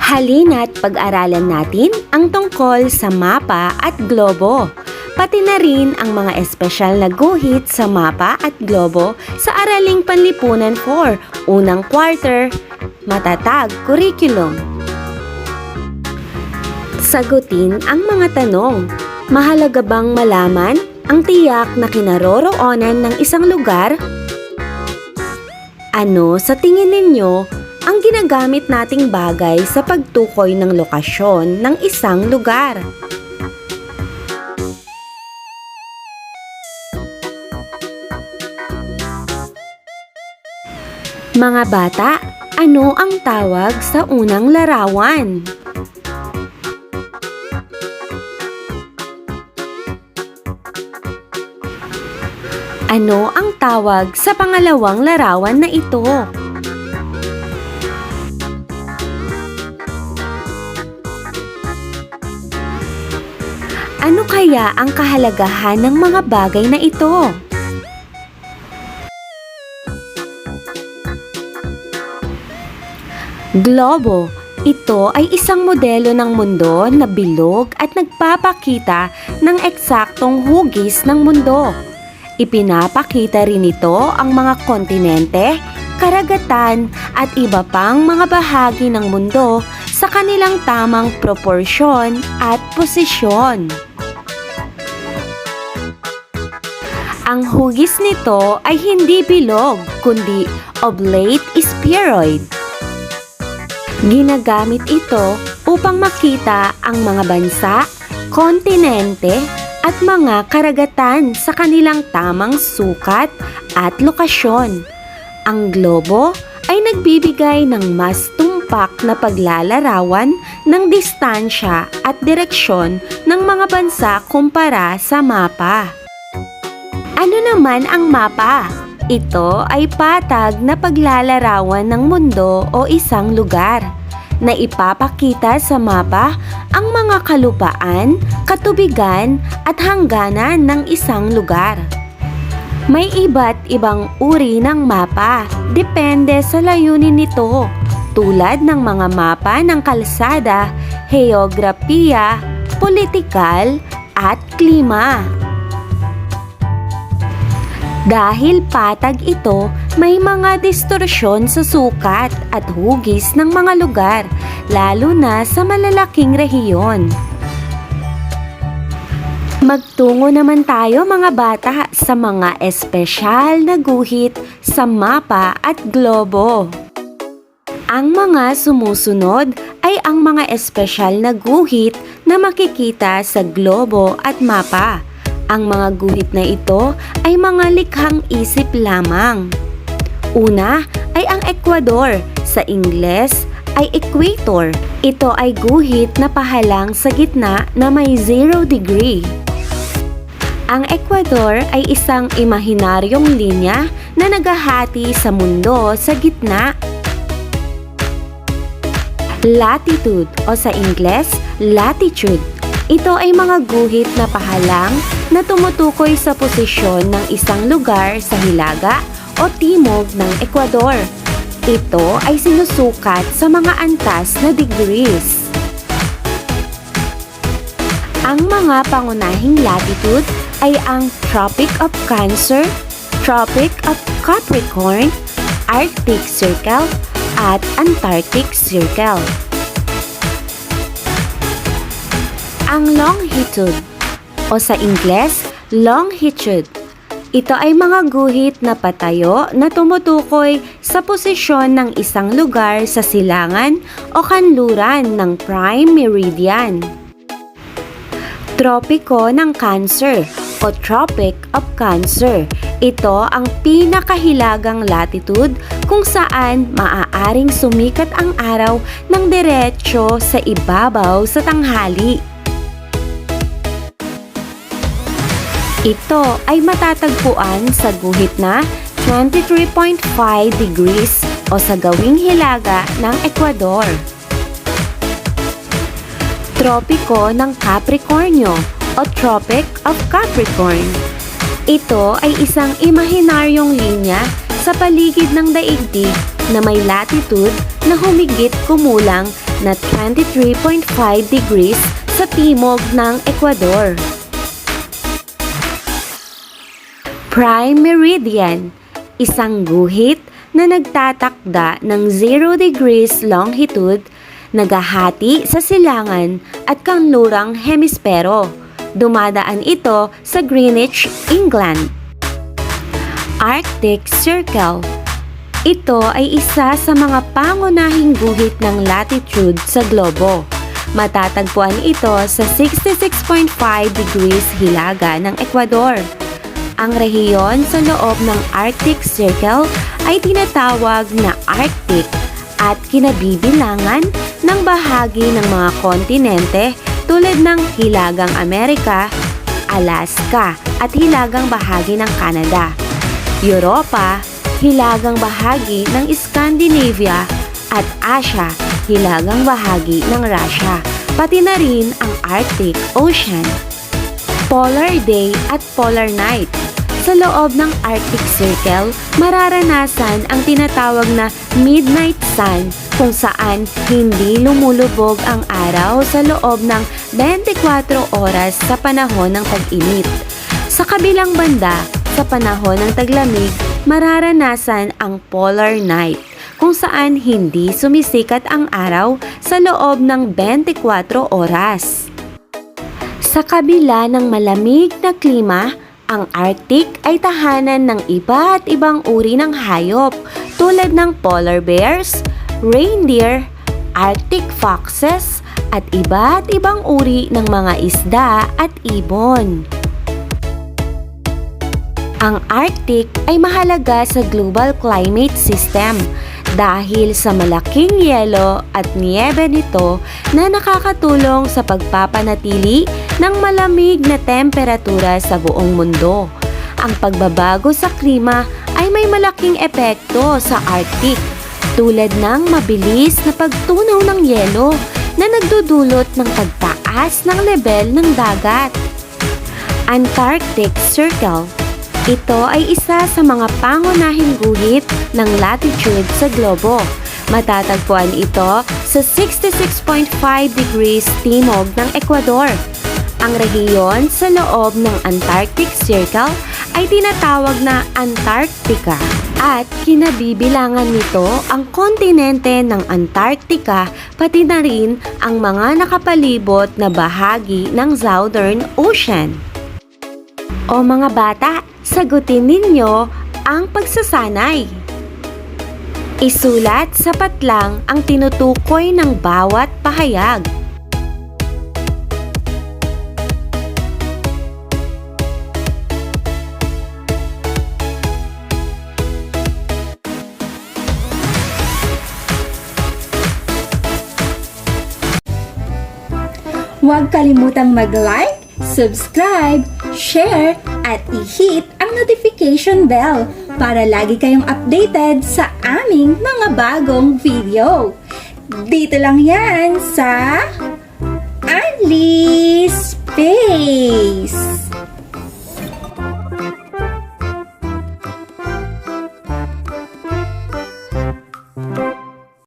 Halina't pag-aralan natin ang tungkol sa mapa at globo. Pati na rin ang mga espesyal na guhit sa mapa at globo sa Araling Panlipunan 4, unang quarter, matatag curriculum. Sagutin ang mga tanong. Mahalaga bang malaman ang tiyak na kinaroroonan ng isang lugar? Ano sa tingin ninyo ang ginagamit nating bagay sa pagtukoy ng lokasyon ng isang lugar? Mga bata, ano ang tawag sa unang larawan? Ano ang tawag sa pangalawang larawan na ito? Ano kaya ang kahalagahan ng mga bagay na ito? Globo. Ito ay isang modelo ng mundo na bilog at nagpapakita ng eksaktong hugis ng mundo. Ipinapakita rin ito ang mga kontinente, karagatan at iba pang mga bahagi ng mundo sa kanilang tamang proporsyon at posisyon. Ang hugis nito ay hindi bilog kundi oblate spheroid. Ginagamit ito upang makita ang mga bansa, kontinente at mga karagatan sa kanilang tamang sukat at lokasyon. Ang globo ay nagbibigay ng mas tumpak na paglalarawan ng distansya at direksyon ng mga bansa kumpara sa mapa. Ano naman ang mapa? Ito ay patag na paglalarawan ng mundo o isang lugar na ipapakita sa mapa ang mga kalupaan, katubigan at hangganan ng isang lugar. May iba't ibang uri ng mapa, depende sa layunin nito, tulad ng mga mapa ng kalsada, heograpiya, politikal, at klima. Dahil patag ito, may mga distorsyon sa sukat at hugis ng mga lugar, lalo na sa malalaking rehiyon. Magtungo naman tayo mga bata sa mga espesyal na guhit sa mapa at globo. Ang mga sumusunod ay ang mga espesyal na guhit na makikita sa globo at mapa. Ang mga guhit na ito ay mga likhang isip lamang. Una ay ang Ecuador, sa Ingles ay equator. Ito ay guhit na pahalang sa gitna na may 0 degree. Ang Ecuador ay isang imahinaryong linya na nagahati sa mundo sa gitna. Latitude o sa Ingles, latitude. Ito ay mga guhit na pahalang na tumutukoy sa posisyon ng isang lugar sa hilaga o timog ng Ecuador. Ito ay sinusukat sa mga antas na degrees. Ang mga pangunahing latitude ay ang Tropic of Cancer, Tropic of Capricorn, Arctic Circle, at Antarctic Circle. Ang longitude o sa Ingles, longitude. Ito ay mga guhit na patayo na tumutukoy sa posisyon ng isang lugar sa silangan o kanluran ng prime meridian. Tropiko ng Cancer o Tropic of Cancer. Ito ang pinakahilagang latitude kung saan maaaring sumikat ang araw ng diretsyo sa ibabaw sa tanghali. Ito ay matatagpuan sa guhit na 23.5 degrees o sa gawing hilaga ng Ecuador. Tropiko ng Capricornio o Tropic of Capricorn. Ito ay isang imahinaryong linya sa paligid ng daigdig na may latitude na humigit kumulang na 23.5 degrees sa timog ng Ecuador. Prime Meridian, isang guhit na nagtatakda ng 0 degrees longitude, nagahati sa silangan at kanlurang hemispero. Dumadaan ito sa Greenwich, England. Arctic Circle Ito ay isa sa mga pangunahing guhit ng latitude sa globo. Matatagpuan ito sa 66.5 degrees hilaga ng Ecuador. Ang rehiyon sa loob ng Arctic Circle ay tinatawag na Arctic at kinabibilangan ng bahagi ng mga kontinente tulad ng Hilagang Amerika, Alaska at Hilagang bahagi ng Canada. Europa, Hilagang bahagi ng Scandinavia at Asia, Hilagang bahagi ng Russia, pati na rin ang Arctic Ocean. Polar Day at Polar Night. Sa loob ng Arctic Circle, mararanasan ang tinatawag na midnight sun kung saan hindi lumulubog ang araw sa loob ng 24 oras sa panahon ng tag-init. Sa kabilang banda, sa panahon ng taglamig, mararanasan ang polar night kung saan hindi sumisikat ang araw sa loob ng 24 oras. Sa kabila ng malamig na klima, ang Arctic ay tahanan ng iba't ibang uri ng hayop tulad ng polar bears, reindeer, Arctic foxes, at iba't ibang uri ng mga isda at ibon. Ang Arctic ay mahalaga sa global climate system dahil sa malaking yelo at niebe nito na nakakatulong sa pagpapanatili ng malamig na temperatura sa buong mundo. Ang pagbabago sa klima ay may malaking epekto sa Arctic tulad ng mabilis na pagtunaw ng yelo na nagdudulot ng pagtaas ng level ng dagat. Antarctic Circle ito ay isa sa mga pangunahing guhit ng latitude sa globo. Matatagpuan ito sa 66.5 degrees timog ng Ecuador. Ang rehiyon sa loob ng Antarctic Circle ay tinatawag na Antarctica at kinabibilangan nito ang kontinente ng Antarctica pati na rin ang mga nakapalibot na bahagi ng Southern Ocean. O mga bata, sagutin ninyo ang pagsasanay. Isulat sa patlang ang tinutukoy ng bawat pahayag. Huwag kalimutang mag-like, subscribe, share, at i-hit notification bell para lagi kayong updated sa aming mga bagong video. Dito lang yan sa Unleash Space!